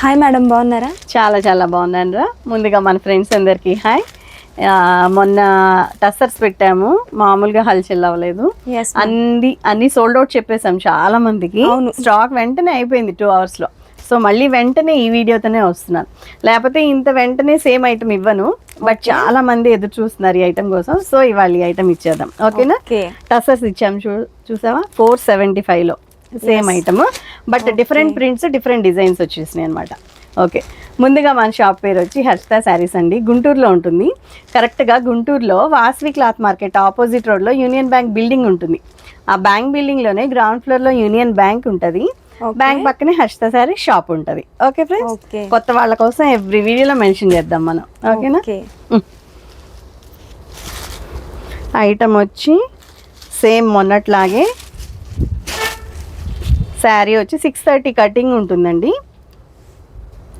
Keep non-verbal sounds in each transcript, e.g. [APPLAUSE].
Hi madam బాగున్నారా? చాలా చాలా బాగుందండ్రా ముందుగా మన ఫ్రెండ్స్ అందరికీ హాయ్ మొన్న టస్సర్స్ పెట్టాము. మామూలుగా హల్చల్ అవ్వలేదు. అన్ని అన్ని సోల్డ్ అవుట్ చెప్పేసాం చాలా మందికి. స్టాక్ వెంటనే అయిపోయింది టూ అవర్స్లో. సో మళ్ళీ వెంటనే ఈ వీడియోతోనే వస్తున్నాను. లేకపోతే ఇంత వెంటనే సేమ్ ఐటమ్ ఇవ్వను. బట్ చాలా మంది ఎదురు చూస్తున్నారు ఈ ఐటమ్ కోసం. సో ఇవాళ ఈ ఐటమ్ ఇచ్చేద్దాం. ఓకేనా ఓకే టసర్స్ ఇచ్చాము చూ చూసావా? ఫోర్ సెవెంటీ ఫైవ్లో same item but different prints different designs వచ్చేసినాయి అనమాట ఓకే ముందుగా మన షాప్ పేరు వచ్చి హర్షిత శారీస్ అండి. గుంటూరులో ఉంటుంది. కరెక్ట్గా గుంటూరులో వాస్వి క్లాత్ మార్కెట్ ఆపోజిట్ రోడ్లో యూనియన్ బ్యాంక్ బిల్డింగ్ ఉంటుంది. ఆ బ్యాంక్ బిల్డింగ్లోనే గ్రౌండ్ ఫ్లోర్లో యూనియన్ బ్యాంక్ ఉంటుంది. బ్యాంక్ పక్కనే హర్షిత శారీ షాప్ ఉంటుంది. ఓకే ఫ్రెండ్స్ కొత్త వాళ్ళ కోసం ఎవ్రీ వీడియోలో మెన్షన్ చేద్దాం మనం. ఓకేనా ఓకే ఐటమ్ వచ్చి సేమ్ మొన్నట్లాగే శారీ వచ్చి సిక్స్ థర్టీ కటింగ్ ఉంటుందండి.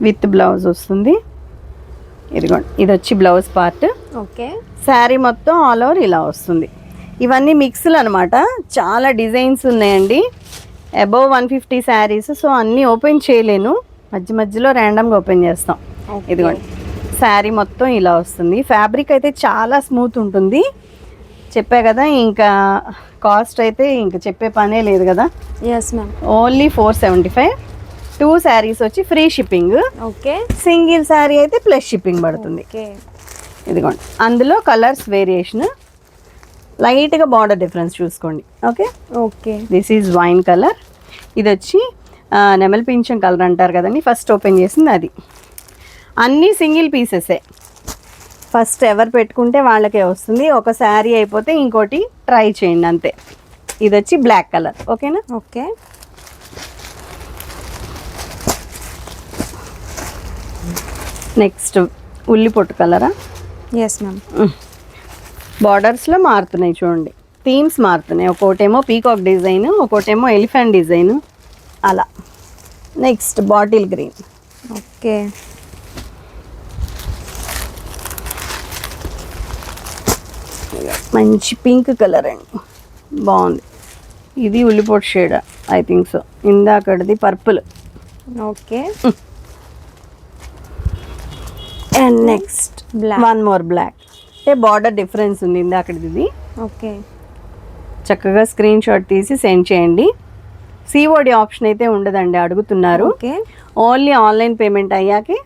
విత్ బ్లౌజ్ వస్తుంది. ఇదిగోండి ఇది వచ్చి బ్లౌజ్ పార్ట్. ఓకే. శారీ మొత్తం ఆల్ ఓవర్ ఇలా వస్తుంది. ఇవన్నీ మిక్స్లు అనమాట చాలా డిజైన్స్ ఉన్నాయండి. Above one fifty saris so అన్నీ ఓపెన్ చేయలేను. మధ్య మధ్యలో ర్యాండమ్గా ఓపెన్ చేస్తాం. ఇదిగోండి శారీ మొత్తం ఇలా వస్తుంది. ఫ్యాబ్రిక్ అయితే చాలా స్మూత్ ఉంటుంది. చెప్పా కదా ఇంకా కాస్ట్ అయితే ఇంకా చెప్పే పనే లేదు కదా. Yes ma'am only four seventy five two saris వచ్చి free shipping okay single sari అయితే ప్లస్ షిప్పింగ్ పడుతుంది. ఇదిగోండి. అందులో కలర్స్ వేరియేషన్ లైట్గా బార్డర్ డిఫరెన్స్ చూసుకోండి. Okay okay this is wine colour ఇది వచ్చి నెమలి పింఛం కలర్ అంటారు కదండి ఫస్ట్ ఓపెన్ చేసింది అది. అన్నీ సింగిల్ పీసెసే ఫస్ట్ ఎవరు పెట్టుకుంటే వాళ్ళకే వస్తుంది. ఒక శారీ అయిపోతే ఇంకోటి ట్రై చేయండి అంతే. ఇది వచ్చి బ్లాక్ కలర్. ఓకేనా? ఓకే. నెక్స్ట్ ఉల్లి పొట్టు కలరా ఎస్ మ్యామ్ బార్డర్స్లో మారుతున్నాయి చూడండి. థీమ్స్ మారుతున్నాయి. ఒకటేమో పీకాక్ డిజైన్ ఒకటేమో ఎలిఫెంట్ డిజైన్. అలా. Next bottle green. ఓకే. మంచి పింక్ కలర్ అండి. బాగుంది. ఇది ఉల్లిపొట్టు shade I think so ఇందాకటిది purple okay. And next Black. One more black అంటే బార్డర్ డిఫరెన్స్ ఉంది ఇందాకటిది. ఇది ఓకే. చక్కగా స్క్రీన్ షాట్ తీసి సెండ్ చేయండి. సిఓడి ఆప్షన్ అయితే ఉండదండి అడుగుతున్నారు. ఓకే. ఓన్లీ ఆన్లైన్ పేమెంట్ అయ్యాకే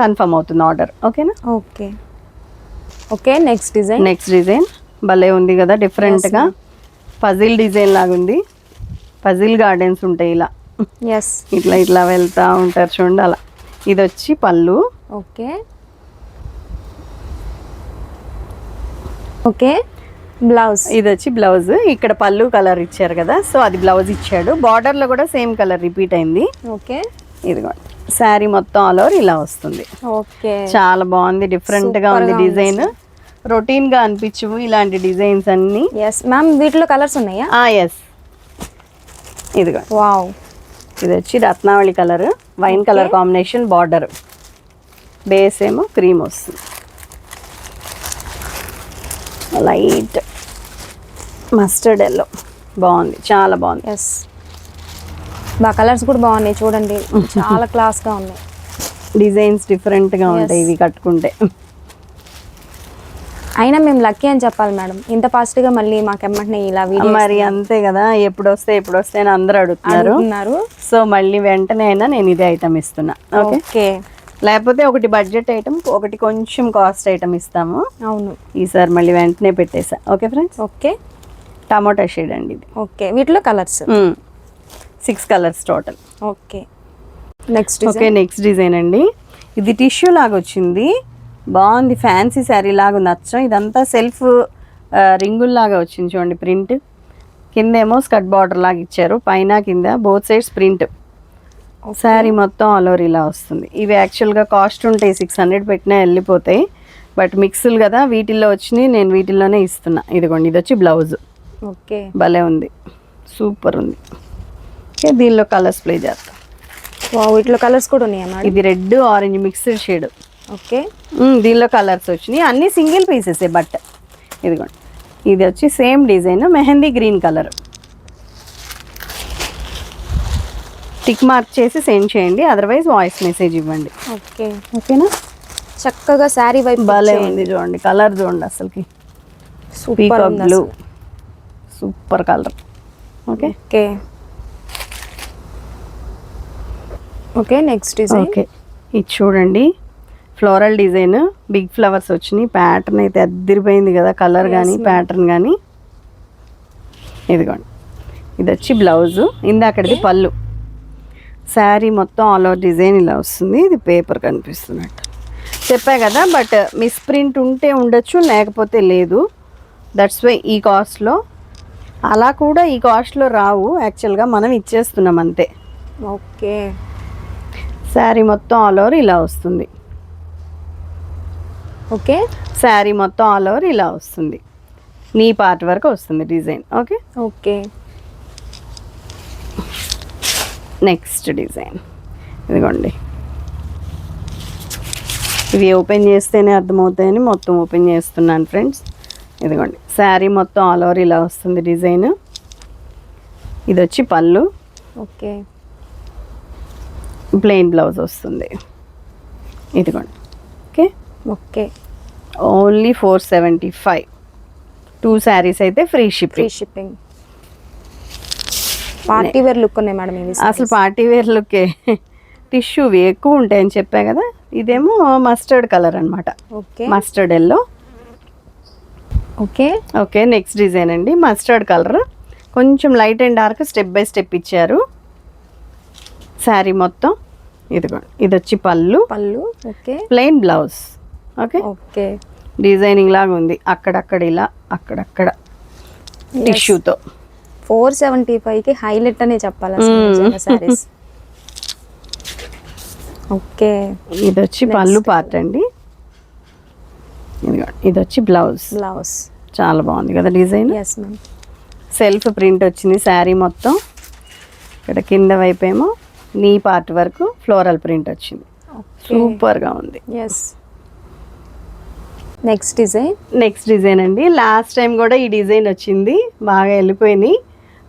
కన్ఫర్మ్ అవుతుంది ఆర్డర్ ఓకేనా okay. Okay next design next design భలే ఉంది కదా డిఫరెంట్గా పజిల్ డిజైన్ లాగా ఉంది. పజిల్ గార్డెన్స్ ఉంటాయి ఇలా. ఎస్ [LAUGHS] ఇట్లా ఇట్లా వెళ్తా ఉంటారు చూడండి అలా. ఇది వచ్చి పళ్ళు. ఓకే. ఓకే బ్లౌజ్ ఇది వచ్చి బ్లౌజ్ ఇక్కడ పళ్ళు కలర్ ఇచ్చారు కదా సో అది బ్లౌజ్ ఇచ్చాడు. బార్డర్లో కూడా సేమ్ కలర్ రిపీట్ అయింది. ఓకే. ఇదిగోండి. శారీ మొత్తం ఆల్ ఓవర్ ఇలా వస్తుంది. ఓకే. చాలా బాగుంది డిఫరెంట్గా ఉంది డిజైన్. రొటీన్గా అనిపించవు ఇలాంటి డిజైన్స్ అన్ని. ఎస్ మ్యామ్ వీటిలో కలర్స్ ఉన్నాయా? ఆ ఎస్ ఇదిగో. వావ్ ఇది వచ్చి రత్నావళి colour wine colour combination border base ఏమో క్రీమ్ వస్తుంది. లైట్ మస్టర్డ్ ఎల్లో బాగుంది చాలా బాగుంది. ఎస్ బా కలర్స్ కూడా బాగున్నాయి చూడండి. చాలా క్లాస్గా ఉన్నాయి. డిజైన్స్ డిఫరెంట్గా ఉంటాయి ఇవి కట్టుకుంటే. అయినా మేము లక్కీ అని చెప్పాలి మేడం. ఇంత ఫాస్ట్గా మళ్ళీ మాకు ఎమ్మటనే ఇలా వీడియో మరి అంతే కదా ఎప్పుడు వస్తే ఎప్పుడు వస్తే అని అందరూ అడుగుతున్నారు. సో మళ్ళీ వెంటనే అయినా నేను ఇదే ఐటమ్ ఇస్తున్నా. ఓకే లేకపోతే ఒకటి బడ్జెట్ ఐటమ్ ఒకటి కొంచెం కాస్ట్ ఐటమ్ ఇస్తాము. అవును. ఈసారి మళ్ళీ వెంటనే పెట్టేసా. ఓకే ఫ్రెండ్స్ ఓకే టమాటా షేడ్ అండి ఇది. ఓకే వీటిలో colours six colours total. Okay. Next okay next design అండి. ఇది టిష్యూ లాగా వచ్చింది. బాగుంది ఫ్యాన్సీ శారీ లాగా అచ్చం ఇదంతా సెల్ఫ్ రింగుల్లాగా వచ్చింది చూడండి ప్రింట్ కింద ఏమో స్కర్ట్ బార్డర్ లాగా ఇచ్చారు. పైన కింద బోత్ సైడ్స్ ప్రింట్ శారీ మొత్తం ఆల్ ఓవర్ ఇలా వస్తుంది. ఇవి యాక్చువల్గా కాస్ట్ ఉంటాయి సిక్స్ హండ్రెడ్ పెట్టినా వెళ్ళిపోతాయి. బట్ మిక్స్లు కదా వీటిల్లో వచ్చినాయి నేను వీటిల్లోనే ఇస్తున్నా. ఇదిగోండి ఇది వచ్చి బ్లౌజ్ ఓకే. భలే ఉంది. సూపర్ ఉంది. ఓకే దీనిలో కలర్స్ ప్లే చేస్తాం. వా వీటిలో కలర్స్ కూడా ఉన్నాయా ఇది red orange mixed shade okay. దీనిలో కలర్స్ వచ్చినాయి. అన్ని సింగిల్ పీసెస్ బట్ ఇదిగోండి. ఇది వచ్చి same design mehndi green colour tick mark చేసి సెండ్ చేయండి అదర్వైజ్ వాయిస్ మెసేజ్ ఇవ్వండి. ఓకే. ఓకేనా? చక్కగా శారీ వైపు భలే ఉంది చూడండి కలర్ చూడండి అసలుకి. Super blue. Super colour okay? Okay. Okay next design okay ఇది చూడండి. ఫ్లోరల్ డిజైన్ బిగ్ ఫ్లవర్స్ వచ్చినాయి. ప్యాటర్న్ అయితే అద్దరిపోయింది కదా కలర్ కానీ. ప్యాటర్న్ కానీ ఇదిగోండి. ఇది వచ్చి బ్లౌజ్ ఇందాకటిది పళ్ళు. శారీ మొత్తం ఆల్ ఓవర్ డిజైన్ ఇలా వస్తుంది. ఇది పేపర్ కనిపిస్తున్నట్టు. చెప్పా కదా బట్ మిస్ప్రింట్ ఉంటే ఉండొచ్చు లేకపోతే లేదు. దట్స్ వై ఈ కాస్ట్లో అలా కూడా ఈ కాస్ట్లో రావు. యాక్చువల్గా మనం ఇచ్చేస్తున్నాం అంతే. ఓకే శారీ మొత్తం ఆల్ ఓవర్ ఇలా వస్తుంది. ఓకే? శారీ మొత్తం ఆల్ ఓవర్ ఇలా వస్తుంది. నీ పార్ట్ వరకు వస్తుంది design. Okay? Okay. Next design. ఇదిగోండి. ఇవి ఓపెన్ చేస్తేనే అర్థమవుతాయని మొత్తం ఓపెన్ చేస్తున్నాను ఫ్రెండ్స్. ఇదిగోండి. శారీ మొత్తం ఆల్ ఓవర్ ఇలా వస్తుంది డిజైన్. ఇది వచ్చి పళ్ళు. ఓకే. ప్లెయిన్ బ్లౌజ్ వస్తుంది. ఇదిగోండి. Okay? Okay. Only four seventy five. Two saris అయితే free free shipping. Shipping party wear look ఉన్నాయి మేడం ఇవి అసలు పార్టీ వేర్ లుక్కే. టిష్యూవి ఎక్కువ ఉంటాయని చెప్పా కదా ఇదేమో మస్టర్డ్ కలర్ అనమాట okay. Mustard yellow. Okay. Okay next design అండి. Mustard colour. కొంచెం light and dark step by step ఇచ్చారు. శారీ మొత్తం. ఇదిగోండి ఇది వచ్చి పళ్ళు. పళ్ళు okay. Plain blouse okay okay. Designing లాగా ఉంది. అక్కడక్కడ ఇలా అక్కడక్కడ. టిష్యూతో ఫోర్ సెవెంటీ ఫైవ్కి హైలైట్ అనే చెప్పాలి సారీస్ ఓకే. ఇది వచ్చి పళ్ళు పార్ట్ అండి. ఇది వచ్చి బ్లౌజ్ బ్లౌజ్ చాలా బాగుంది కదా design yes ma'am self print వచ్చింది శారీ మొత్తం. ఇక్కడ కింద వైపు ఏమో నీ పార్ట్ వరకు ఫ్లోరల్ ప్రింట్ వచ్చింది. సూపర్గా ఉంది. Yes next design next design అండి. లాస్ట్ టైం కూడా ఈ డిజైన్ వచ్చింది. బాగా వెళ్ళిపోయినాయి.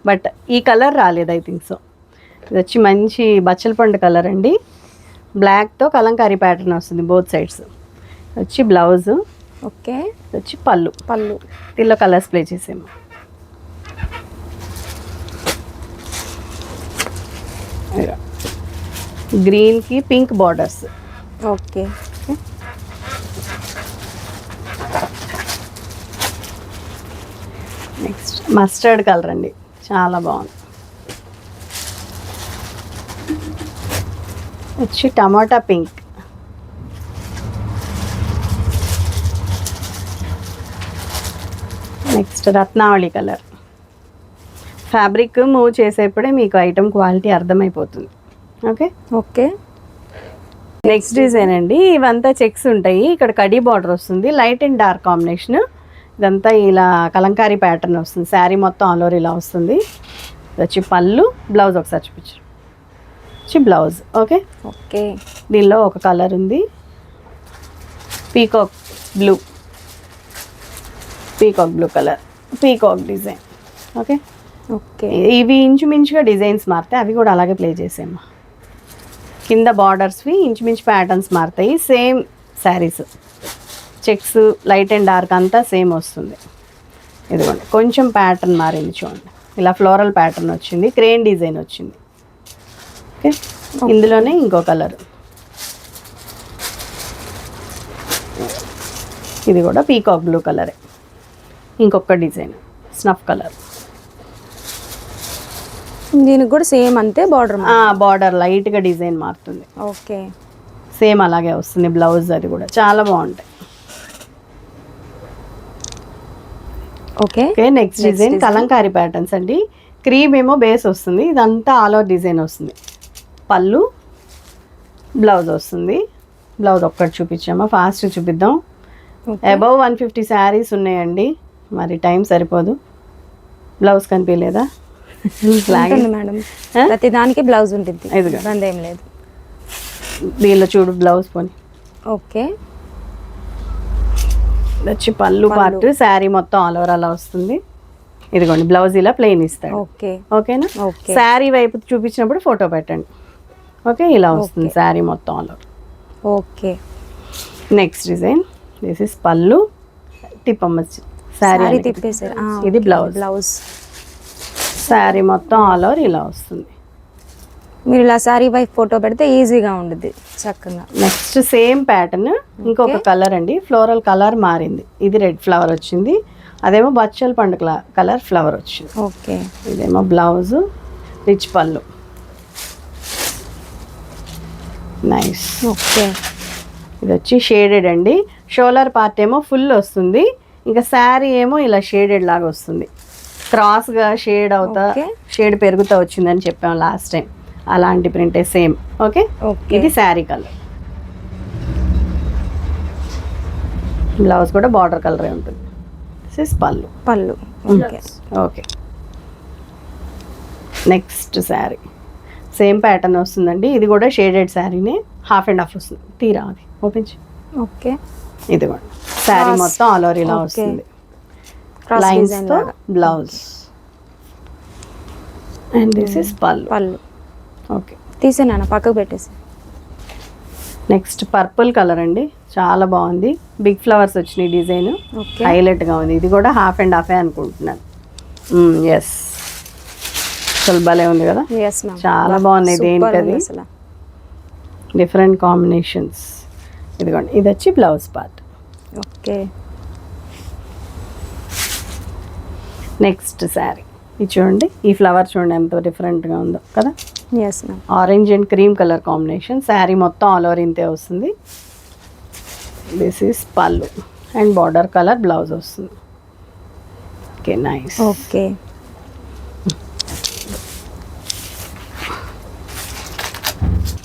బట్ ఈ కలర్ రాలేదు ఐ థింక్ సో ఇది వచ్చి మంచి బచ్చల పండు కలర్ అండి. బ్లాక్తో కలంకారీ ప్యాటర్న్ వస్తుంది బోత్ సైడ్స్ వచ్చి బ్లౌజ్ ఓకే వచ్చి పళ్ళు. పళ్ళు. దీనిలో కలర్స్ ప్లే చేసాము గ్రీన్కి pink borders okay next mustard colour అండి. చాలా బాగుంది. వచ్చి టమాటా పింక్ నెక్స్ట్ రత్నావళి కలర్ ఫ్యాబ్రిక్ మూవ్ చేసేప్పుడే మీకు ఐటమ్ క్వాలిటీ అర్థమైపోతుంది. ఓకే? ఓకే. నెక్స్ట్ డిజైన్ అండి. ఇవంతా చెక్స్ ఉంటాయి. ఇక్కడ కడీ బార్డర్ వస్తుంది. లైట్ అండ్ డార్క్ కాంబినేషన్ ఇదంతా ఇలా కలంకారీ ప్యాటర్న్ వస్తుంది. శారీ మొత్తం ఆల్ ఓవర్ ఇలా వస్తుంది. వచ్చి పళ్ళు బ్లౌజ్ ఒకసారి చూపించు. వచ్చి బ్లౌజ్ ఓకే? ఓకే. దీనిలో ఒక కలర్ ఉంది. Peacock blue peacock blue colour peacock design okay? Okay. ఇవి ఇంచుమించుగా డిజైన్స్ మారుతాయి అవి కూడా అలాగే ప్లే చేసాము కింద బార్డర్స్వి ఇంచుమించు ప్యాటర్న్స్ మారుతాయి. Same saris. Checks light and dark అంతా సేమ్ వస్తుంది. ఇదిగోండి. కొంచెం ప్యాటర్న్ మారింది చూడండి. ఇలా ఫ్లోరల్ ప్యాటర్న్ వచ్చింది. క్రేన్ డిజైన్ వచ్చింది. ఓకే? ఇందులోనే ఇంకో కలర్. ఇది కూడా పీకాక్ బ్లూ కలరే. ఇంకొక డిజైన్. Snuff colour. దీనికి కూడా సేమ్ అంతే బార్డర్ బార్డర్ లైట్గా డిజైన్ మారుతుంది. ఓకే. సేమ్ అలాగే వస్తుంది బ్లౌజ్ అది కూడా. చాలా బాగుంటాయి. Okay. Okay next design kalamkari patterns అండి. క్రీమ్ ఏమో బేస్ వస్తుంది. ఇదంతా ఆల్ ఓవర్ డిజైన్ వస్తుంది. పళ్ళు బ్లౌజ్ వస్తుంది. బ్లౌజ్ ఒక్కటి చూపించామా? ఫాస్ట్ చూపిద్దాం. అబౌవ్ వన్ ఫిఫ్టీ శారీస్ ఉన్నాయండి. మరి టైం సరిపోదు. బ్లౌజ్ కనిపించలేదా? మేడం ప్రతి దానికి బ్లౌజ్ ఉంటుంది. ఇబ్బంది ఏం లేదు. దీనిలో చూడు బ్లౌజ్ పోని. ఓకే. వచ్చి పళ్ళు పార్ట్ శారీ మొత్తం ఆల్ ఓవర్ అలా వస్తుంది. ఇదిగోండి బ్లౌజ్ ఇలా ప్లెయిన్ ఇస్తాడు. ఓకే. ఓకేనా? ఓకే. శారీ వైపు చూపించినప్పుడు ఫోటో పెట్టండి. ఓకే ఇలా వస్తుంది శారీ మొత్తం all over okay. Next design this is పళ్ళు. టిప్పమ్మ శారీ సారీ తిప్పేసారు ఇది. బ్లౌజ్ బ్లౌజ్ శారీ మొత్తం ఆల్ ఓవర్ ఇలా వస్తుంది. మీరు ఇలా సారీ వైపు ఫోటో పెడితే ఈజీగా ఉంటుంది చక్కగా. నెక్స్ట్ సేమ్ ప్యాటర్న్ ఇంకొక కలర్ అండి. ఫ్లోరల్ కలర్ మారింది. ఇది రెడ్ ఫ్లవర్ వచ్చింది. అదేమో బచ్చల పండు కలర్ ఫ్లవర్ వచ్చింది. ఓకే ఇదేమో బ్లౌజ్ రిచ్ పళ్ళు. నైస్ ఓకే ఇది వచ్చి షేడెడ్ అండి. షోలర్ పార్ట్ ఏమో ఫుల్ వస్తుంది. ఇంకా శారీ ఏమో ఇలా షేడెడ్ లాగా వస్తుంది. క్రాస్గా షేడ్ అవుతా. షేడ్ పెరుగుతా వచ్చిందని చెప్పాం లాస్ట్ టైం. అలాంటి ప్రింటే సేమ్ ఓకే? ఇది శారీ కలర్. బ్లౌజ్ కూడా బార్డర్ కలరే ఉంటుంది. This is pallu. Pallu. Okay. Okay. Next sari. Same pattern వస్తుందండి. ఇది కూడా షేడెడ్ శారీనే. హాఫ్ అండ్ హాఫ్ వస్తుంది. తీరా అది. Open okay. ఇది కూడా శారీ. మొత్తం ఆల్ ఓవర్ ఇలా. వస్తుంది. Cross లైన్స్తో blouse and this is pallu pallu okay తీసేనా పక్కకు పెట్టేసి నెక్స్ట్ పర్పుల్ కలర్ అండి. చాలా బాగుంది. బిగ్ ఫ్లవర్స్ వచ్చినాయి డిజైన్. ఓకే హైలైట్గా ఉంది. ఇది కూడా హాఫ్ అండ్ హాఫే అనుకుంటున్నాను. ఎస్ అసలు భలే ఉంది కదా. చాలా బాగున్నాయి. అసలు. డిఫరెంట్ కాంబినేషన్స్ ఇదిగోండి. ఇది వచ్చి blouse part okay next sari ఇది చూడండి. ఈ ఫ్లవర్ చూడండి ఎంత డిఫరెంట్గా ఉందో కదా? Yes ma'am orange and cream colour combination sari మొత్తం ఆల్ ఓవర్ ఇంతే వస్తుంది. దిస్ ఈస్ పళ్ళు అండ్ బార్డర్ కలర్ బ్లౌజ్ వస్తుంది. Okay nice okay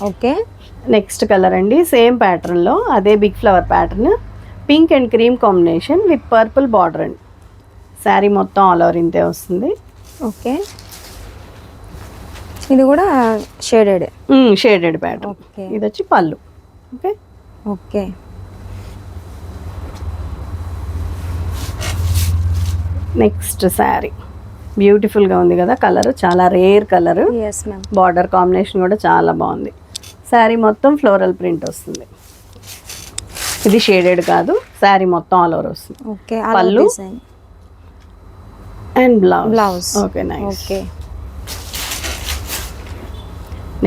okay next colour అండి. సేమ్ ప్యాటర్న్లో అదే big flower pattern pink and cream combination with purple border అండి. శారీ మొత్తం ఆల్ ఓవర్ ఇంతే వస్తుంది. ఓకే. ఇది కూడా షేడెడ్? Shaded pattern. ఓకే. ఇది వచ్చి పళ్ళు. ఓకే? ఓకే. నెక్స్ట్ శారీ. బ్యూటిఫుల్గా ఉంది కదా కలర్. చాలా రేర్ కలర్. బార్డర్ కాంబినేషన్ కూడా చాలా బాగుంది. శారీ మొత్తం ఫ్లోరల్ ప్రింట్ వస్తుంది. ఇది షేడెడ్ కాదు. శారీ మొత్తం ఆల్ ఓవర్ వస్తుంది. పళ్ళు? And blouse Blouse. Okay nice okay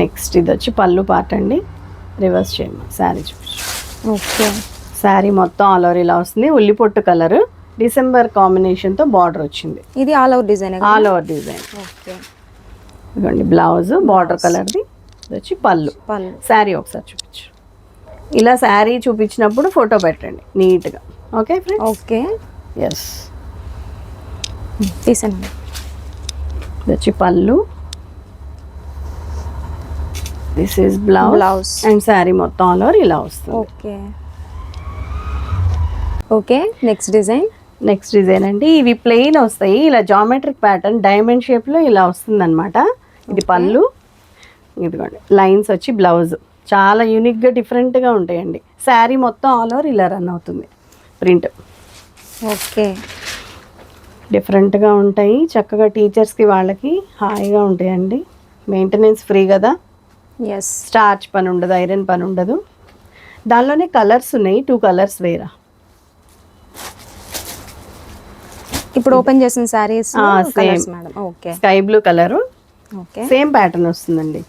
next ఇది వచ్చి పళ్ళు పార్ట్ అండి. రివర్స్ చేయమ్మా శారీ చూపించు ఓకే శారీ మొత్తం ఆల్ ఓవర్ ఇలా వస్తుంది. ఉల్లి పొట్టు కలర్ డిసెంబర్ కాంబినేషన్తో బార్డర్ వచ్చింది. ఇది all out design all over design okay ఇదిగోండి బ్లౌజ్ బార్డర్ కలర్ది ఇది వచ్చి పళ్ళు. పళ్ళు. శారీ ఒకసారి చూపించు. ఇలా శారీ చూపించినప్పుడు ఫోటో పెట్టండి నీట్గా ఓకే ఫ్రెండ్స్ ఓకే ఎస్ తీసాను ఇది వచ్చి పళ్ళు. This is blouse Blouse. And sari మొత్తం ఆల్ ఓవర్ ఇలా వస్తుంది. Okay. Okay next design next design అండి. ఇవి ప్లెయిన్ వస్తాయి. ఇలా జామెట్రిక్ ప్యాటర్న్ డైమండ్ షేప్లో ఇలా వస్తుందన్నమాట. ఇది పళ్ళు. ఇదిగోండి. లైన్స్ వచ్చి బ్లౌజ్ చాలా యూనిక్గా డిఫరెంట్గా ఉంటాయండి. శారీ మొత్తం ఆల్ ఓవర్ ఇలా రన్ అవుతుంది. Print okay. డిఫరెంట్గా ఉంటాయి. చక్కగా టీచర్స్కి వాళ్ళకి హాయిగా ఉంటాయండి. మెయింటెనెన్స్ ఫ్రీ కదా? ఎస్ స్టార్చ్ పని ఉండదు ఐరన్ పని ఉండదు. దానిలోనే కలర్స్ ఉన్నాయి. టూ కలర్స్ వేరా. ఇప్పుడు ఓపెన్ చేసిన saris. Colours madam. Okay. Sky blue colour. Okay. Same pattern వస్తుందండి.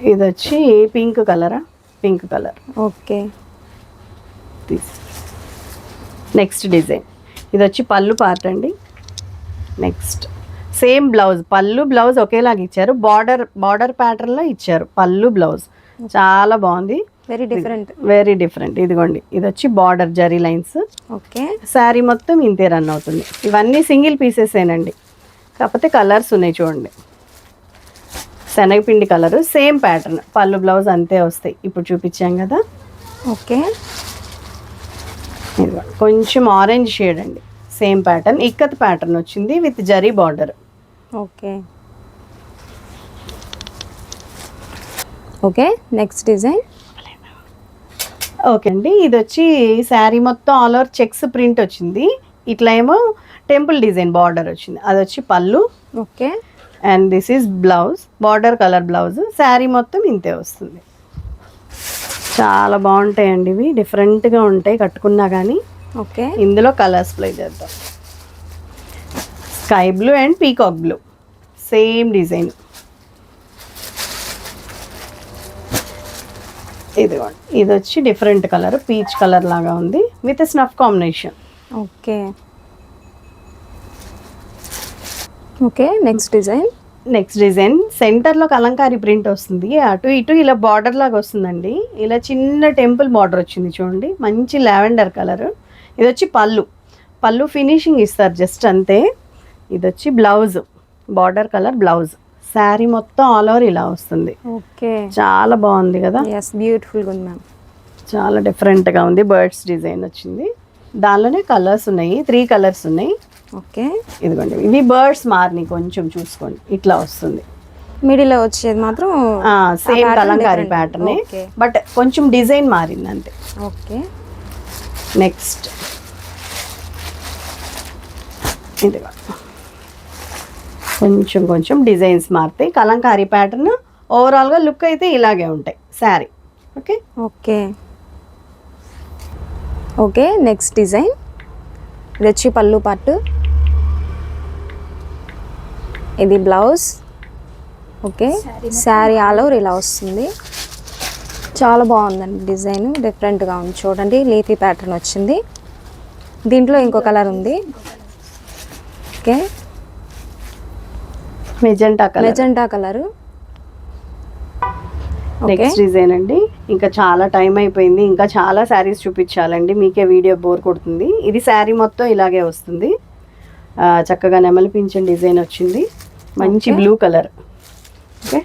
ఇది వచ్చి పింక్ కలరా? Pink colour. Okay. Next design ఇది వచ్చి పళ్ళు పార్ట్ అండి. నెక్స్ట్ సేమ్ బ్లౌజ్ పళ్ళు బ్లౌజ్ ఒకేలాగా ఇచ్చారు. బార్డర్ బార్డర్ ప్యాటర్న్లో ఇచ్చారు. పళ్ళు బ్లౌజ్ చాలా బాగుంది. వెరీ డిఫరెంట్ వెరీ డిఫరెంట్ ఇదిగోండి. ఇది వచ్చి border zari lines okay. Sari మొత్తం ఇంతే రన్ అవుతుంది. ఇవన్నీ సింగిల్ పీసెసేనండి కాకపోతే కలర్స్ ఉన్నాయి చూడండి. శనగపిండి కలరు సేమ్ ప్యాటర్న్ పళ్ళు బ్లౌజ్ అంతే వస్తాయి. ఇప్పుడు చూపించాం కదా. ఓకే. కొంచెం ఆరెంజ్ షేడ్ అండి. సేమ్ ప్యాటర్న్ ఇక్కత్ ప్యాటర్న్ వచ్చింది with zari border okay okay next design okay అండి ఇది వచ్చి శారీ మొత్తం ఆల్ ఓవర్ చెక్స్ ప్రింట్ వచ్చింది. ఇట్లా ఏమో టెంపుల్ డిజైన్ బార్డర్ వచ్చింది. అది వచ్చి పళ్ళు. Okay and this is blouse border colour blouse sari మొత్తం ఇంతే వస్తుంది. చాలా బాగుంటాయండి ఇవి. డిఫరెంట్గా ఉంటాయి కట్టుకున్నా కానీ ఓకే. ఇందులో కలర్స్ ప్లే చేద్దాం. Sky blue and peacock blue. Same design. ఇదిగోండి. ఇది వచ్చి డిఫరెంట్ కలర్ పీచ్ కలర్ లాగా ఉంది. With snuff combination. Okay. Okay next design. Next design సెంటర్లో కలంకారీ ప్రింట్ వస్తుంది. అటు ఇటు ఇలా బార్డర్ లాగా వస్తుందండి. ఇలా చిన్న టెంపుల్ బార్డర్ వచ్చింది చూడండి. మంచి లావెండర్ కలర్ ఇది వచ్చి పళ్ళు. పళ్ళు ఫినిషింగ్ ఇస్తారు జస్ట్ అంతే. ఇది వచ్చి blouse border colour blouse sari మొత్తం ఆల్ ఓవర్ ఇలా వస్తుంది. ఓకే. చాలా బాగుంది కదా? ఎస్ బ్యూటిఫుల్గా ఉంది మ్యామ్ చాలా డిఫరెంట్గా ఉంది. బర్డ్స్ డిజైన్ వచ్చింది. దానిలోనే కలర్స్ ఉన్నాయి. త్రీ కలర్స్ ఉన్నాయి. ఓకే. ఇదిగోండి ఇవి బర్డ్స్ మారినాయి కొంచెం చూసుకోండి ఇట్లా వస్తుంది. మిడిల్లో వచ్చేది మాత్రం సేమ్ కలంకారీ. ప్యాటర్న్. బట్ కొంచెం డిజైన్ మారింది అంతే. ఓకే. నెక్స్ట్. ఇదిగో. కొంచెం కొంచెం డిజైన్స్ మారుతాయి. కలంకారీ ప్యాటర్న్ ఓవరాల్గా లుక్ అయితే ఇలాగే ఉంటాయి sari. Okay? Okay. Okay next design ఇది వచ్చి పళ్ళు పట్టు. ఇది blouse. Okay. Sari all over ఇలా వస్తుంది. చాలా బాగుందండి డిజైన్. డిఫరెంట్గా ఉంది చూడండి. లీఫీ ప్యాటర్న్ వచ్చింది. దీంట్లో ఇంకో కలర్ ఉంది. Okay. Magenta colour magenta colour next design అండి. ఇంకా చాలా టైం అయిపోయింది. ఇంకా చాలా శారీస్ చూపించాలండి. మీకే వీడియో బోర్ కొడుతుంది. ఇది శారీ మొత్తం ఇలాగే వస్తుంది. చక్కగా నెమలి పింఛన్ డిజైన్ వచ్చింది. మంచి. Blue colour okay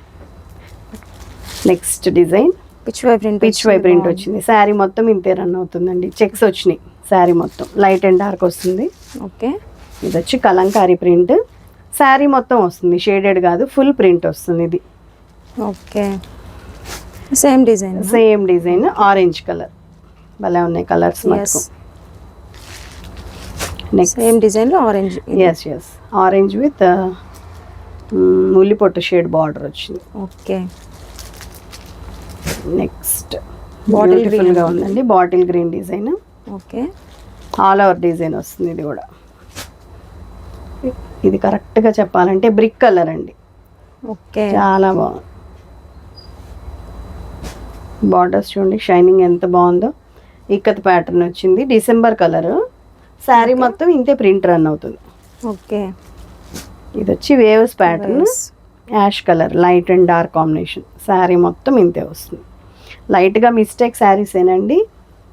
next design pichwai print pichwai print వచ్చింది. శారీ మొత్తం ఇంతే రన్ అవుతుందండి. చెక్స్ వచ్చినాయి. శారీ మొత్తం. లైట్ అండ్ డార్క్ వస్తుంది. ఓకే ఇది వచ్చి కలంకారీ ప్రింట్ శారీ మొత్తం వస్తుంది. షేడెడ్ కాదు ఫుల్ ప్రింట్ వస్తుంది ఇది. Okay same design same design orange colour భలే ఉన్నాయి కలర్స్ నెక్స్ట్ సేమ్ డిజైన్లో orange yes yes orange with ఉల్లిపొట్టు shade border వచ్చింది. ఓకే. నెక్స్ట్. Bottle బ్యూటిఫుల్గా green. ఉందండి. Bottle green design. Okay. All over design వస్తుంది ఇది కూడా. ఇది కరెక్ట్గా చెప్పాలంటే బ్రిక్ కలర్ అండి. ఓకే. చాలా బాగుంది. బార్డర్స్ చూడండి షైనింగ్ ఎంత బాగుందో. ఇక్కత్ ప్యాటర్న్ వచ్చింది. December colour. శారీ మొత్తం ఇంతే ప్రింట్ రన్ అవుతుంది. ఓకే. ఇది వచ్చి waves pattern ash colour light and dark combination. Sari మొత్తం ఇంతే వస్తుంది. లైట్గా మిస్టేక్ శారీస్ ఏనండి.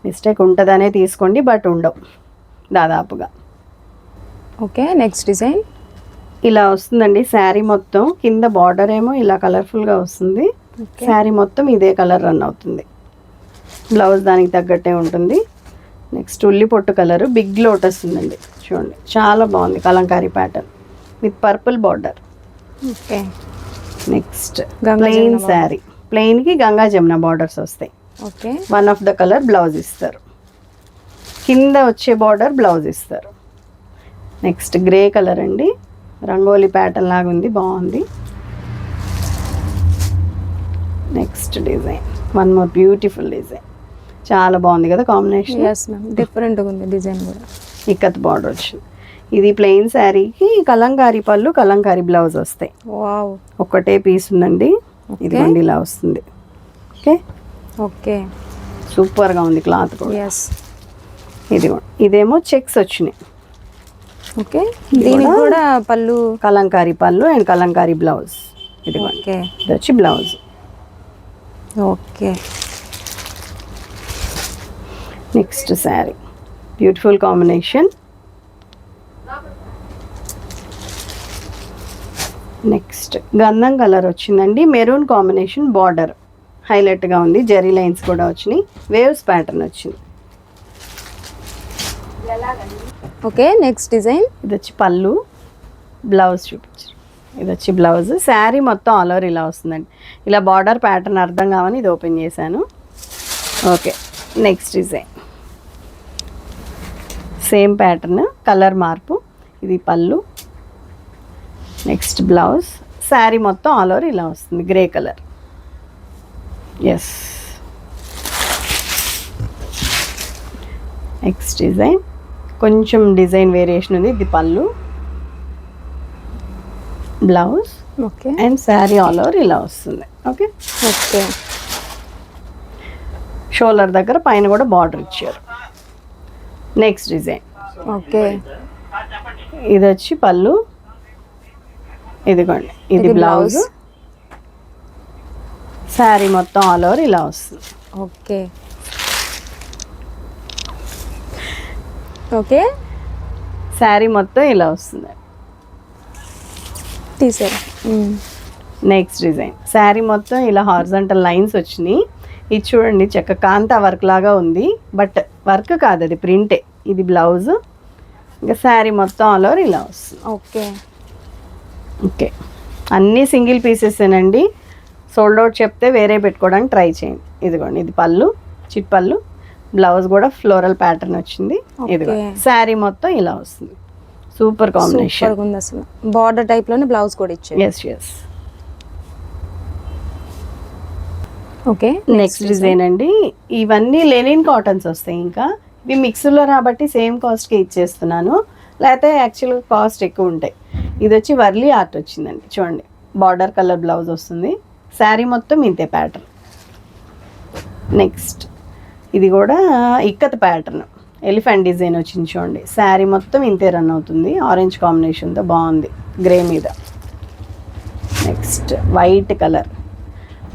మిస్టేక్ ఉంటుందనే తీసుకోండి బట్ ఉండవు. దాదాపుగా. Okay next design. ఇలా వస్తుందండి శారీ మొత్తం. కింద బార్డర్ ఏమో ఇలా కలర్ఫుల్గా వస్తుంది. శారీ మొత్తం ఇదే కలర్ రన్ అవుతుంది. బ్లౌజ్ దానికి తగ్గట్టే ఉంటుంది. నెక్స్ట్ ఉల్లి పొట్టు కలర్. బిగ్ లోటస్ ఉందండి. చూడండి. చాలా బాగుంది kalamkari pattern. With purple border. Okay. Next plain sari. ప్లెయిన్కి Ganga Jamuna borders వస్తాయి. Okay. One of the colour blouse ఇస్తారు. కింద వచ్చే బార్డర్ బ్లౌజ్ ఇస్తారు. నెక్స్ట్ గ్రే కలర్ అండి. రంగోలీ ప్యాటర్న్ లాగా ఉంది బాగుంది. Next design. One more beautiful design. చాలా బాగుంది కదా కాంబినేషన్? డిఫరెంట్గా ఉంది డిజైన్ కూడా. ఇక్కత్ బార్డర్ వచ్చింది. ఇది ప్లెయిన్ శారీకి కలంకారీ పళ్ళు కలంకారీ బ్లౌజ్ వస్తాయి. వావ్ ఒక్కటే పీస్ ఉందండి. ఇదిగోండి ఇలా వస్తుంది. ఓకే ఓకే సూపర్గా ఉంది క్లాత్ కూడా. ఇదిగో ఇదేమో చెక్స్ వచ్చినాయి. ఓకే దీనికి కూడా పళ్ళు కలంకారీ పళ్ళు అండ్ కలంకారీ బ్లౌజ్ ఇదిగోండి ఓకే ఇది వచ్చి blouse okay next saree beautiful combination next గంధం కలర్ వచ్చిందండి. Maroon combination border. హైలైట్గా ఉంది. జెరీ లైన్స్ కూడా వచ్చినాయి. వేవ్స్ ప్యాటర్న్ వచ్చింది. Okay next design? ఇది వచ్చి పళ్ళు. బ్లౌజ్ చూపించు. ఇది వచ్చి బ్లౌజ్. శారీ మొత్తం ఆల్ ఓవర్ ఇలా వస్తుందండి. ఇలా బార్డర్ ప్యాటర్న్ అర్థం కావని ఇది ఓపెన్ చేశాను. Okay next design. Same pattern colour మార్పు. ఇది పళ్ళు. Next blouse. శారీ మొత్తం ఆల్ ఓవర్ ఇలా వస్తుంది grey colour. Yes next design. కొంచెం డిజైన్ వేరియేషన్ ఉంది ఇది పళ్ళు. Blouse okay and saree all over ఇలా వస్తుంది ఓకే ఓకే షోల్డర్ దగ్గర పైన కూడా బార్డర్ ఇచ్చారు. Next design. ఓకే ఇది వచ్చి పళ్ళు. ఇదిగోండి ఇది బ్లౌజ్. శారీ మొత్తం ఆల్ ఓవర్ ఇలా వస్తుంది. ఓకే ఓకే శారీ మొత్తం ఇలా వస్తుంది. తీసారు నెక్స్ట్ డిజైన్ శారీ మొత్తం ఇలా హార్జంటల్ లైన్స్ వచ్చినాయి. ఇది చూడండి చెక్క కాంతా వర్క్ లాగా ఉంది. బట్ వర్క్ కాదు అది ప్రింటే ఇది బ్లౌజ్ ఇంకా శారీ మొత్తం ఆల్ ఓవర్ ఇలా వస్తుంది. Okay okay. అన్నీ సింగిల్ పీసెసేనండి. సోల్డ్ అవుట్ చెప్తే వేరే పెట్టుకోవడానికి ట్రై చేయండి. ఇదిగోండి ఇది పళ్ళు చిట్ పళ్ళు బ్లౌజ్ కూడా ఫ్లోరల్ ప్యాటర్న్ వచ్చింది. ఇదిగో. శారీ మొత్తం ఇలా వస్తుంది. Super combination. ఉంది అసలు. బార్డర్ టైప్లోనే బ్లౌజ్ కూడా ఇచ్చారు yes yes okay next design అండి. ఇవన్నీ లెనిన్ కాటన్స్ వస్తాయి ఇంకా. ఇవి మిక్స్లో కాబట్టి సేమ్ కాస్ట్కి ఇచ్చేస్తున్నాను. లేకపోతే యాక్చువల్ కాస్ట్ ఎక్కువ ఉంటాయి. ఇది వచ్చి వర్లీ ఆర్ట్ వచ్చిందండి. చూడండి బార్డర్ కలర్ బ్లౌజ్ వస్తుంది. శారీ మొత్తం ఇంతే ప్యాటర్న్ నెక్స్ట్ ఇది కూడా ఇక్కత్ ప్యాటర్న్ ఎలిఫెంట్ డిజైన్ వచ్చింది చూడండి. శారీ మొత్తం ఇంతే రన్ అవుతుంది. ఆరెంజ్ కాంబినేషన్తో బాగుంది. గ్రే మీద. Next white colour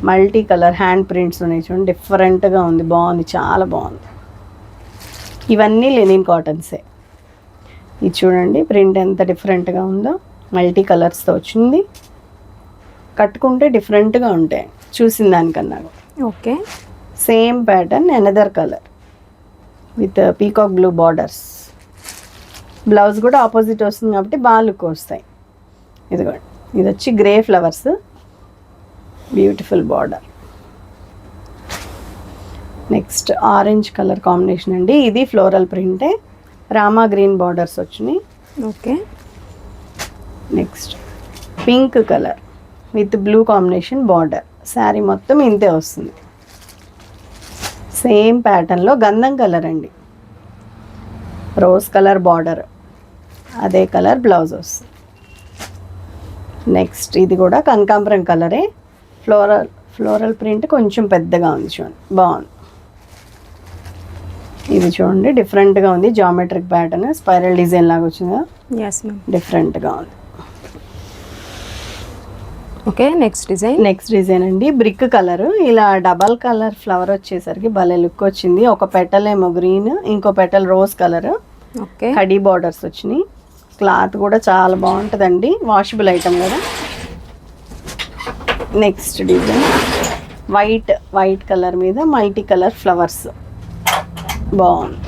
multi colour hand prints ఉన్నాయి చూడండి. డిఫరెంట్గా ఉంది. బాగుంది. చాలా బాగుంది. ఇవన్నీ లెనిన్ కాటన్సే ఇది చూడండి ప్రింట్ ఎంత డిఫరెంట్గా ఉందో. మల్టీ కలర్స్తో వచ్చింది. కట్టుకుంటే డిఫరెంట్గా ఉంటాయి. చూసిన దానికన్నా okay. Same pattern another colour with peacock blue borders blouse కూడా ఆపోజిట్ వస్తుంది కాబట్టి బాగా లుక్ వస్తాయి. ఇదిగోండి. ఇది వచ్చి grey flowers beautiful border next orange colour combination అండి. ఇది ఫ్లోరల్ ప్రింటే రామా గ్రీన్ బార్డర్స్ వచ్చినాయి. Okay. Next pink colour with blue combination border saree మొత్తం ఇంతే వస్తుంది. సేమ్ ప్యాటర్న్లో గంధం కలర్ అండి. రోజ్ కలర్ బార్డర్ అదే కలర్ బ్లౌజ్ వస్తుంది. నెక్స్ట్ ఇది కూడా కనకాంబరం కలరే ఫ్లోరల్ ఫ్లోరల్ ప్రింట్ కొంచెం పెద్దగా ఉంది చూడండి. బాగుంది. ఇది చూడండి డిఫరెంట్గా ఉంది. జామెట్రిక్ ప్యాటర్న్ స్పైరల్ డిజైన్ లాగా వచ్చింది డిఫరెంట్గా ఉంది. Okay next design next design అండి. బ్రిక్ కలర్ ఇలా డబల్ కలర్ ఫ్లవర్ వచ్చేసరికి భలే లుక్ వచ్చింది. ఒక పెటల్ ఏమో గ్రీన్ ఇంకో పెటల్ రోజ్ కలర్ ఓకే. కడీ బార్డర్స్ వచ్చినాయి. క్లాత్ కూడా చాలా బాగుంటుందండి. వాషబుల్ ఐటమ్ కదా. Next design white white colour మీద మల్టీ కలర్ ఫ్లవర్స్ బాగుంది.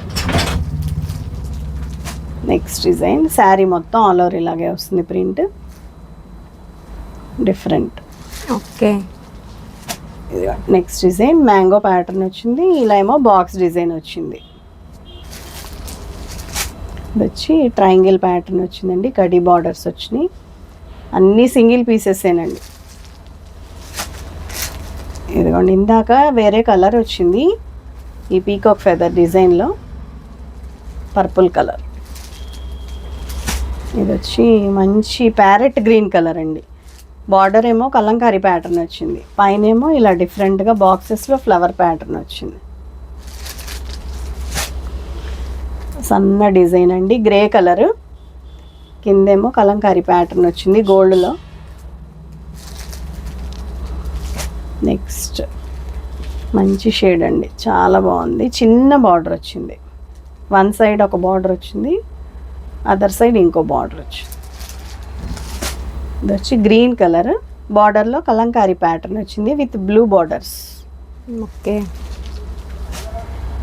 నెక్స్ట్ డిజైన్ శారీ మొత్తం ఆల్ ఓవర్ ఇలాగే వస్తుంది print different. Okay. Next design mango pattern వచ్చింది ఇలా ఏమో బాక్స్ డిజైన్ వచ్చింది. ఇది వచ్చి ట్రయాంగిల్ ప్యాటర్న్ వచ్చిందండి కడీ బార్డర్స్ వచ్చినాయి. అన్నీ సింగిల్ పీసెసేనండి. ఇదిగోండి ఇందాక వేరే కలర్ వచ్చింది ఈ పీకాక్ ఫెదర్ డిజైన్లో పర్పుల్ కలర్. ఇది వచ్చి మంచి ప్యారెట్ గ్రీన్ కలర్ అండి. బార్డర్ ఏమో కలంకారీ ప్యాటర్న్ వచ్చింది. పైన ఏమో ఇలా డిఫరెంట్గా బాక్సెస్లో ఫ్లవర్ ప్యాటర్న్ వచ్చింది. సన్న డిజైన్ అండి. గ్రే కలరు కిందేమో కలంకారీ ప్యాటర్న్ వచ్చింది గోల్డ్లో నెక్స్ట్ మంచి షేడ్ అండి. చాలా బాగుంది. చిన్న బార్డర్ వచ్చింది. వన్ సైడ్ ఒక బార్డర్ వచ్చింది. అదర్ సైడ్ ఇంకో బార్డర్ వచ్చింది. ఇది వచ్చి గ్రీన్ కలర్. బార్డర్లో కలంకారీ ప్యాటర్న్ వచ్చింది విత్ బ్లూ బార్డర్స్. ఓకే.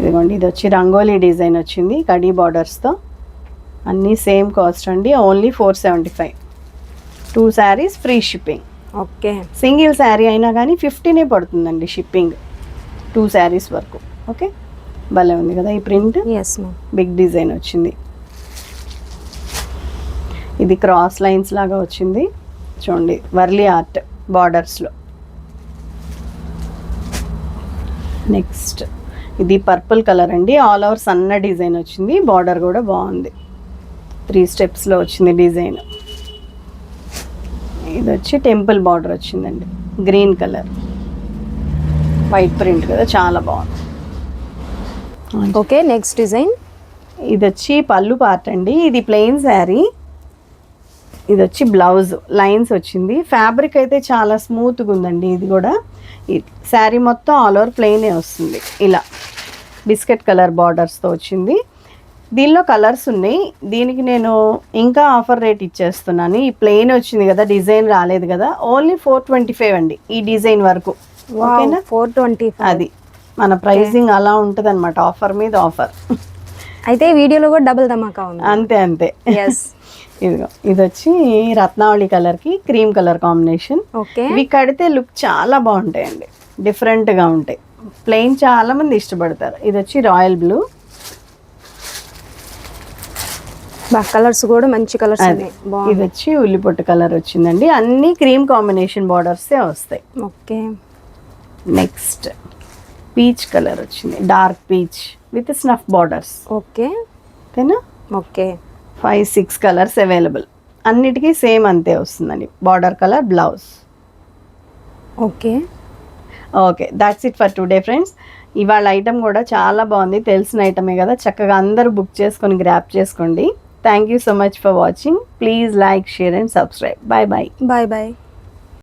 ఇదిగోండి ఇది వచ్చి రంగోలీ డిజైన్ వచ్చింది కడీ బార్డర్స్తో. అన్నీ సేమ్ కాస్ట్ అండి only four seventy five. Two sarees free shipping. Okay. Single saree అయినా కానీ ఫిఫ్టీనే పడుతుందండి షిప్పింగ్. టూ శారీస్ వరకు. ఓకే? భలే ఉంది కదా ఈ ప్రింట్. ఎస్ బిగ్ డిజైన్ వచ్చింది. ఇది క్రాస్ లైన్స్ లాగా వచ్చింది. చూడండి వర్లీ ఆర్ట్ బార్డర్స్లో. నెక్స్ట్ ఇది పర్పుల్ కలర్ అండి. ఆల్ ఓవర్ సన్న డిజైన్ వచ్చింది. బార్డర్ కూడా బాగుంది. త్రీ స్టెప్స్లో వచ్చింది డిజైన్. ఇది వచ్చి టెంపుల్ బార్డర్ వచ్చిందండి. Green colour. వైట్ ప్రింట్ కదా చాలా బాగుంది. Okay next design? ఇది వచ్చి పళ్ళు పార్ట్ అండి. ఇది ప్లెయిన్ శారీ. ఇది వచ్చి బ్లౌజ్ లైన్స్ వచ్చింది. ఫ్యాబ్రిక్ అయితే చాలా స్మూత్గా ఉందండి ఇది కూడా. శారీ మొత్తం ఆల్ ఓవర్ ప్లెయినే వస్తుంది. ఇలా బిస్కెట్ కలర్ బార్డర్స్తో వచ్చింది. దీనిలో కలర్స్ ఉన్నాయి. దీనికి నేను ఇంకా ఆఫర్ రేట్ ఇచ్చేస్తున్నాను. ఈ ప్లెయిన్ వచ్చింది కదా డిజైన్ రాలేదు కదా ఓన్లీ ఫోర్ ట్వంటీ ఫైవ్ అండి ఈ డిజైన్ వరకు. ఓకేనా? ఫోర్ ట్వంటీ అది మన ప్రైజింగ్ అలా ఉంటుంది అనమాట ఆఫర్ మీద ఆఫర్. అయితే వీడియోలో కూడా డబుల్ ధమాకా ఉంది. అంతే అంతే. [LAUGHS] ఇదిగో ఇది వచ్చి రత్నావళి కలర్కి క్రీమ్ కలర్ కాంబినేషన్. ఓకే. ఇవి కడితే లుక్ చాలా బాగుంటాయండి. డిఫరెంట్గా ఉంటాయి. ప్లెయిన్ చాలా మంది ఇష్టపడతారు. ఇది వచ్చి రాయల్ బ్లూ. కలర్స్ కూడా మంచి కలర్స్ ఇది వచ్చి ఉల్లిపొట్టు కలర్ వచ్చిందండి. అన్ని క్రీమ్ కాంబినేషన్ బార్డర్సే వస్తాయి. ఓకే. నెక్స్ట్ పీచ్ కలర్ వచ్చింది. Dark peach. With snuff borders. Okay. ఓకేనా? Okay. Five six colours available. అన్నిటికీ సేమ్ అంతే వస్తుందండి. Border colour blouse. Okay. Okay. That's it for today friends ఇవాళ ఐటమ్ కూడా చాలా బాగుంది. తెలిసిన ఐటమే కదా? చక్కగా అందరూ బుక్ చేసుకొని గ్రాప్ చేసుకోండి. Thank you so much for watching please like share and subscribe bye bye bye bye